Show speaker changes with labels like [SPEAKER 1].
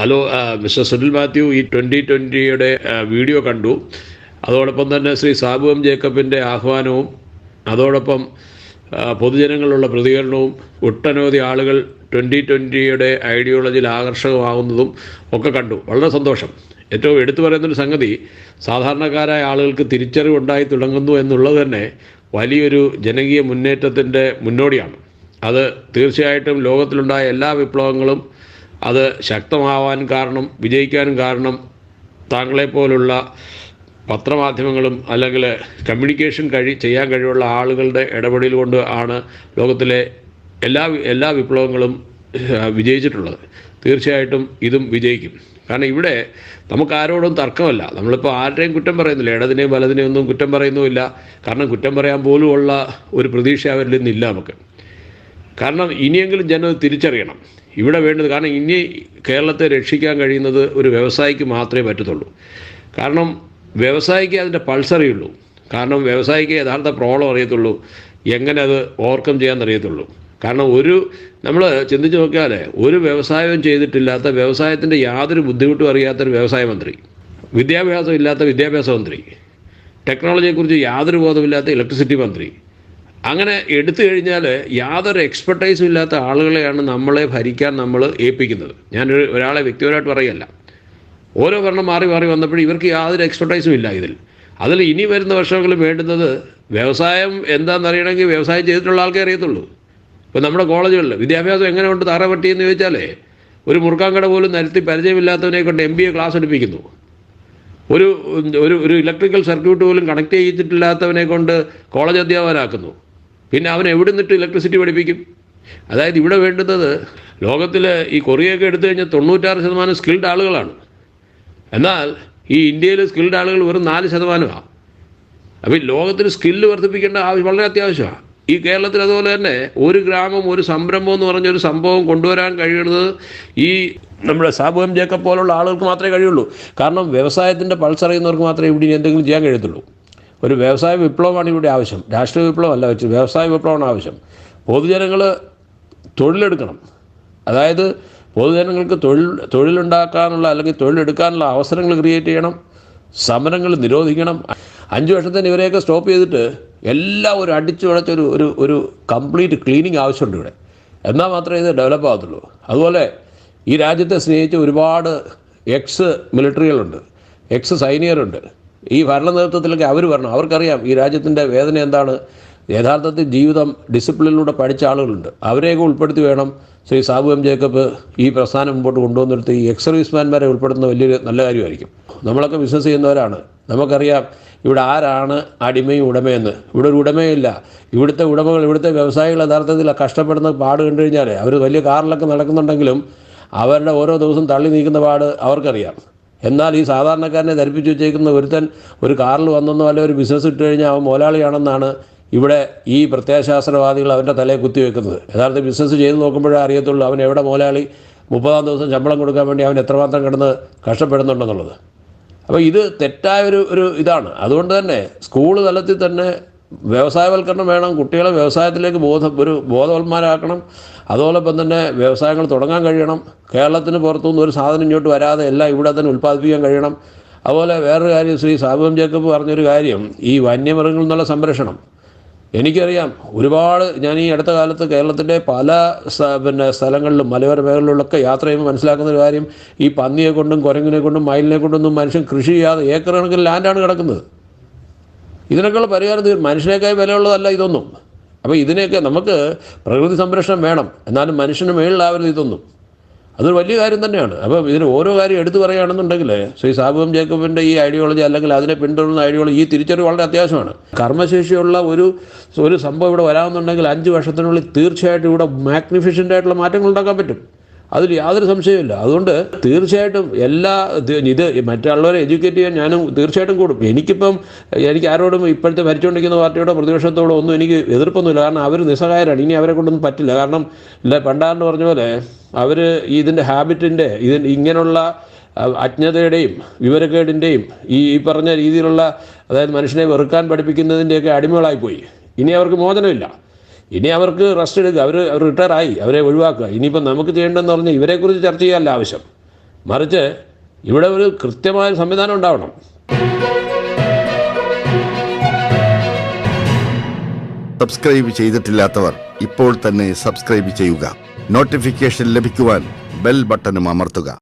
[SPEAKER 1] Hello mister Sunil Mathew ഈ twenty ട്വന്റിയുടെ video കണ്ടു. അതോടൊപ്പം തന്നെ ശ്രീ സാബു എം ജേക്കബിന്റെ ആഹ്വാനവും അതോടൊപ്പം പൊതുജനങ്ങളുള്ള പ്രതികരണവും ഒട്ടനവധി ആളുകൾ ട്വന്റി ട്വന്റിയുടെ ഐഡിയോളജിയിൽ ആകർഷകമാകുന്നതും ഒക്കെ കണ്ടു. വളരെ സന്തോഷം. ഏറ്റവും എടുത്തു പറയുന്നൊരു സംഗതി സാധാരണക്കാരായ ആളുകൾക്ക് തിരിച്ചറിവുണ്ടായി തുടങ്ങുന്നു എന്നുള്ളത് തന്നെ വലിയൊരു ജനകീയ മുന്നേറ്റത്തിന്റെ മുന്നോടിയാണ്. അത് തീർച്ചയായിട്ടും ലോകത്തിലുണ്ടായ എല്ലാ വിപ്ലവങ്ങളും അത് ശക്തമാവാൻ കാരണം വിജയിക്കാനും കാരണം താങ്കളെപ്പോലുള്ള പത്രമാധ്യമങ്ങളും അല്ലെങ്കിൽ കമ്മ്യൂണിക്കേഷൻ കഴി ചെയ്യാൻ കഴിവുള്ള ആളുകളുടെ ഇടപെടൽ കൊണ്ട് ആണ് ലോകത്തിലെ എല്ലാ എല്ലാ വിപ്ലവങ്ങളും വിജയിച്ചിട്ടുള്ളത്. തീർച്ചയായിട്ടും ഇതും വിജയിക്കും. കാരണം ഇവിടെ നമുക്ക് ആരോടും തർക്കമല്ല. നമ്മളിപ്പോൾ ആരുടെയും കുറ്റം പറയുന്നില്ല. ഇടതിനെയും വലതിനെയും ഒന്നും കുറ്റം പറയുന്നുമില്ല. കാരണം കുറ്റം പറയാൻ പോലുമുള്ള ഒരു പ്രതീക്ഷ അവരിൽ നിന്നില്ല നമുക്ക്. കാരണം ഇനിയെങ്കിലും ജനം തിരിച്ചറിയണം. ഇവിടെ വേണ്ടത് കാരണം ഇനി കേരളത്തെ രക്ഷിക്കാൻ കഴിയുന്നത് ഒരു വ്യവസായിക്ക് മാത്രമേ പറ്റത്തുള്ളൂ. കാരണം വ്യവസായിക്ക് അതിന്റെ പൾസറിയുള്ളൂ കാരണം വ്യവസായിക്ക് യഥാർത്ഥ പ്രോബ്ലം അറിയത്തുള്ളൂ. എങ്ങനെ അത് ഓവർകം ചെയ്യാൻ അറിയത്തുള്ളൂ കാരണം ഒരു നമ്മൾ ചിന്തിച്ച് നോക്കിയാൽ ഒരു വ്യവസായവും ചെയ്തിട്ടില്ലാത്ത വ്യവസായത്തിന്റെ യാതൊരു ബുദ്ധിമുട്ടും അറിയാത്തൊരു വ്യവസായ മന്ത്രി വിദ്യാഭ്യാസം ഇല്ലാത്ത വിദ്യാഭ്യാസ മന്ത്രി ടെക്നോളജിയെക്കുറിച്ച് യാതൊരു ബോധമില്ലാത്ത ഇലക്ട്രിസിറ്റി മന്ത്രി അങ്ങനെ എടുത്തു കഴിഞ്ഞാൽ യാതൊരു എക്സ്പെർട്ടൈസും ഇല്ലാത്ത ആളുകളെയാണ് നമ്മളെ ഭരിക്കാൻ നമ്മൾ ഏൽപ്പിക്കുന്നത്. ഞാനൊരു ഒരാളെ വ്യക്തിപരമായിട്ട് പറയല്ല ഓരോ ഭരണം മാറി മാറി വന്നപ്പോഴും ഇവർക്ക് യാതൊരു എക്സ്പെർട്ടൈസും ഇല്ല ഇതിൽ. അതിൽ ഇനി വരുന്ന വർഷങ്ങളിൽ വേണ്ടുന്നത് വ്യവസായം എന്താണെന്ന് അറിയണമെങ്കിൽ വ്യവസായം ചെയ്തിട്ടുള്ള ആൾക്കേ അറിയത്തുള്ളൂ. ഇപ്പോൾ നമ്മുടെ കോളേജുകളിൽ വിദ്യാഭ്യാസം എങ്ങനെ കൊണ്ട് തറ പറ്റിയെന്ന് ചോദിച്ചാലേ ഒരു മുറുക്കാങ്കട പോലും നിരത്തി പരിചയമില്ലാത്തവനെ കൊണ്ട് എം ബി എ ക്ലാസ് എടുപ്പിക്കുന്നു. ഒരു ഒരു ഒരു ഇലക്ട്രിക്കൽ സർക്യൂട്ട് പോലും കണക്ട് ചെയ്തിട്ടില്ലാത്തവനെ കൊണ്ട് കോളേജ് അധ്യാപകനാക്കുന്നു. പിന്നെ അവൻ എവിടെ നിന്നിട്ട് ഇലക്ട്രിസിറ്റി പഠിപ്പിക്കും? അതായത് ഇവിടെ വേണ്ടുന്നത് ലോകത്തിൽ ഈ കൊറിയൊക്കെ എടുത്തു കഴിഞ്ഞാൽ തൊണ്ണൂറ്റാറ് ശതമാനം സ്കിൽഡ് ആളുകളാണ്. എന്നാൽ ഈ ഇന്ത്യയിൽ സ്കിൽഡ് ആളുകൾ വെറും നാല് ശതമാനമാണ് അപ്പോൾ ഈ ലോകത്തിൽ സ്കില്ല് വർദ്ധിപ്പിക്കേണ്ട ആവശ്യം വളരെ അത്യാവശ്യമാണ് ഈ കേരളത്തിൽ അതുപോലെ തന്നെ ഒരു ഗ്രാമം ഒരു സംരംഭം എന്ന് പറഞ്ഞൊരു സംഭവം കൊണ്ടുവരാൻ കഴിയുന്നത് ഈ നമ്മുടെ സാബു എം ജേക്കബ് പോലുള്ള ആളുകൾക്ക് മാത്രമേ കഴിയുള്ളൂ. കാരണം വ്യവസായത്തിന്റെ പൾസറിയുന്നവർക്ക് മാത്രമേ ഇവിടെ എന്തെങ്കിലും ചെയ്യാൻ കഴിയത്തുള്ളൂ. ഒരു വ്യവസായ വിപ്ലവമാണ് ഇവിടെ ആവശ്യം. രാഷ്ട്രീയ വിപ്ലവമല്ല വെച്ച് വ്യവസായ വിപ്ലവമാണ് ആവശ്യം. പൊതുജനങ്ങൾ തൊഴിലെടുക്കണം. അതായത് പൊതുജനങ്ങൾക്ക് തൊഴിൽ തൊഴിലുണ്ടാക്കാനുള്ള അല്ലെങ്കിൽ തൊഴിലെടുക്കാനുള്ള അവസരങ്ങൾ ക്രിയേറ്റ് ചെയ്യണം സമരങ്ങൾ നിരോധിക്കണം. അഞ്ച് വർഷത്തിന് ഇവരെയൊക്കെ സ്റ്റോപ്പ് ചെയ്തിട്ട് എല്ലാം ഒരു അടിച്ചു വളച്ചൊരു ഒരു ഒരു കംപ്ലീറ്റ് ക്ലീനിങ് ആവശ്യമുണ്ട് ഇവിടെ. എന്നാൽ മാത്രമേ ഇത് ഡെവലപ്പ് ആകത്തുള്ളൂ. അതുപോലെ ഈ രാജ്യത്തെ സ്നേഹിച്ച ഒരുപാട് എക്സ് മിലിറ്ററികളുണ്ട് എക്സ് സൈനികരുണ്ട് ഈ ഭരണ നേതൃത്വത്തിലൊക്കെ അവർ വരണം. അവർക്കറിയാം ഈ രാജ്യത്തിന്റെ വേദന എന്താണ്. യഥാർത്ഥത്തിൽ ജീവിതം ഡിസിപ്ലിനിലൂടെ പഠിച്ച ആളുകളുണ്ട്. അവരെയൊക്കെ ഉൾപ്പെടുത്തി വേണം ശ്രീ സാബു എം ജേക്കബ് ഈ പ്രസ്ഥാനം മുമ്പോട്ട് കൊണ്ടുവന്നിടത്ത് ഈ എക്സ് സർവീസ്മാൻമാരെ ഉൾപ്പെടുത്തുന്ന വലിയൊരു നല്ല കാര്യമായിരിക്കും. നമ്മളൊക്കെ ബിസിനസ് ചെയ്യുന്നവരാണ്. നമുക്കറിയാം ഇവിടെ ആരാണ് അടിമയും ഉടമയെന്ന്. ഇവിടെ ഒരു ഉടമയില്ല. ഇവിടുത്തെ ഉടമകൾ ഇവിടുത്തെ വ്യവസായികൾ യഥാർത്ഥത്തിൽ കഷ്ടപ്പെടുന്ന പാട് കണ്ടു കഴിഞ്ഞാൽ അവർ വലിയ കാറിലൊക്കെ നടക്കുന്നുണ്ടെങ്കിലും അവരുടെ ഓരോ ദിവസം തള്ളി നീക്കുന്ന പാട് അവർക്കറിയാം. എന്നാൽ ഈ സാധാരണക്കാരനെ ധരിപ്പിച്ചു വെച്ചേക്കുന്ന ഒരുത്തൻ ഒരു കാറിൽ വന്നെന്നോ അല്ലെ ഒരു ബിസിനസ് ഇട്ട് കഴിഞ്ഞാൽ അവൻ മുതലാളിയാണെന്നാണ് ഇവിടെ ഈ പ്രത്യയശാസ്ത്രവാദികൾ അവന്റെ തലയിൽ കുത്തിവെക്കുന്നത് യഥാർത്ഥ ബിസിനസ് ചെയ്ത് നോക്കുമ്പോഴേ അറിയത്തുള്ളൂ അവൻ എവിടെ മുതലാളി മുപ്പതാം ദിവസം ശമ്പളം കൊടുക്കാൻ വേണ്ടി അവൻ എത്രമാത്രം കിടന്ന് കഷ്ടപ്പെടുന്നുണ്ടെന്നുള്ളത്. അപ്പോൾ ഇത് തെറ്റായ ഒരു ഒരു ഇതാണ്. അതുകൊണ്ട് തന്നെ സ്കൂൾ തലത്തിൽ തന്നെ വ്യവസായവൽക്കരണം വേണം കുട്ടികളെ വ്യവസായത്തിലേക്ക് ബോധ ഒരു ബോധവന്മാരാക്കണം അതോടൊപ്പം തന്നെ വ്യവസായങ്ങൾ തുടങ്ങാൻ കഴിയണം കേരളത്തിന് പുറത്തുനിന്ന് ഒരു സാധനം ഇങ്ങോട്ട് വരാതെ എല്ലാം ഇവിടെ തന്നെ ഉൽപ്പാദിപ്പിക്കാൻ കഴിയണം. അതുപോലെ വേറൊരു കാര്യം ശ്രീ സാബും ജേക്കബ് പറഞ്ഞൊരു കാര്യം ഈ വന്യമൃഗങ്ങളിൽ നിന്നുള്ള സംരക്ഷണം. എനിക്കറിയാം ഒരുപാട് ഞാൻ ഈ അടുത്ത കാലത്ത് കേരളത്തിന്റെ പല പിന്നെ സ്ഥലങ്ങളിലും മലയോര മേഖലകളിലൊക്കെ യാത്ര ചെയ്യുമ്പോൾ മനസ്സിലാക്കുന്ന ഒരു കാര്യം ഈ പന്നിയെ കൊണ്ടും കുരങ്ങിനെ കൊണ്ടും മയിലിനെ കൊണ്ടൊന്നും മനുഷ്യൻ കൃഷി ചെയ്യാതെ ഏക്കർ കണക്കിന് ലാൻഡാണ് കിടക്കുന്നത്. ഇതിനൊക്കെയുള്ള പരിഹാരം തീർ മനുഷ്യനേക്കാൾ വിലയുള്ളതല്ല ഇതൊന്നും. അപ്പോൾ ഇതിനെയൊക്കെ നമുക്ക് പ്രകൃതി സംരക്ഷണം വേണം. എന്നാലും മനുഷ്യന് മേളിലാവരുത് ഇതൊന്നും. അതൊരു വലിയ കാര്യം തന്നെയാണ്. അപ്പം ഇതിന് ഓരോ കാര്യം എടുത്തു പറയുകയാണെന്നുണ്ടെങ്കിൽ ശ്രീ സാബുവും ജേക്കബിന്റെ ഈ ഐഡിയോളജി അല്ലെങ്കിൽ അതിനെ പിന്തുടരുന്ന ഐഡിയോളജി ഈ തിരിച്ചറിവ് വളരെ അത്യാവശ്യമാണ്. കർമ്മശേഷിയുള്ള ഒരു ഒരു സംഭവം ഇവിടെ വരാമെന്നുണ്ടെങ്കിൽ അഞ്ച് വർഷത്തിനുള്ളിൽ തീർച്ചയായിട്ടും ഇവിടെ മാഗ്നിഫിഷ്യന്റ് ആയിട്ടുള്ള മാറ്റങ്ങൾ ഉണ്ടാക്കാൻ പറ്റും. അതിൽ യാതൊരു സംശയമില്ല അതുകൊണ്ട് തീർച്ചയായിട്ടും എല്ലാ ഇത് മറ്റുള്ളവരെ എഡ്യൂക്കേറ്റ് ചെയ്യാൻ ഞാനും തീർച്ചയായിട്ടും കൂടും. എനിക്കിപ്പം എനിക്ക് ആരോടും ഇപ്പോഴത്തെ ഭരിച്ചുകൊണ്ടിരിക്കുന്ന പാർട്ടിയോടോ പ്രതിപക്ഷത്തോടോ ഒന്നും എനിക്ക് എതിർപ്പൊന്നുമില്ല. കാരണം അവർ നിസ്സഹായരാണ്. ഇനി അവരെ കൊണ്ടൊന്നും പറ്റില്ല. കാരണം ഇല്ല പണ്ടാണ്ട് പറഞ്ഞ പോലെ അവർ ഇതിന്റെ ഹാബിറ്റിന്റെ ഇതിന് ഇങ്ങനെയുള്ള അജ്ഞതയുടെയും വിവരക്കേടിന്റെയും ഈ ഈ പറഞ്ഞ രീതിയിലുള്ള അതായത് മനുഷ്യനെ വെറുക്കാൻ പഠിപ്പിക്കുന്നതിന്റെയൊക്കെ അടിമകളായിപ്പോയി. ഇനി അവർക്ക് മോചനമില്ല. ഇനി അവർക്ക് റെസ്റ്റ് എടുക്കുക അവർ അവർ റിട്ടയർ ആയി. അവരെ ഒഴിവാക്കുക. ഇനിയിപ്പോൾ നമുക്ക് ചെയ്യേണ്ടതെന്ന് പറഞ്ഞാൽ ഇവരെക്കുറിച്ച് ചർച്ച ചെയ്യാനല്ല ആവശ്യം. മറിച്ച് ഇവിടെ ഒരു കൃത്യമായ സംവിധാനം ഉണ്ടാവണം.
[SPEAKER 2] സബ്സ്ക്രൈബ് ചെയ്തിട്ടില്ലാത്തവർ ഇപ്പോൾ തന്നെ സബ്സ്ക്രൈബ് ചെയ്യുക. നോട്ടിഫിക്കേഷൻ ലഭിക്കുവാൻ ബെൽ ബട്ടണും അമർത്തുക.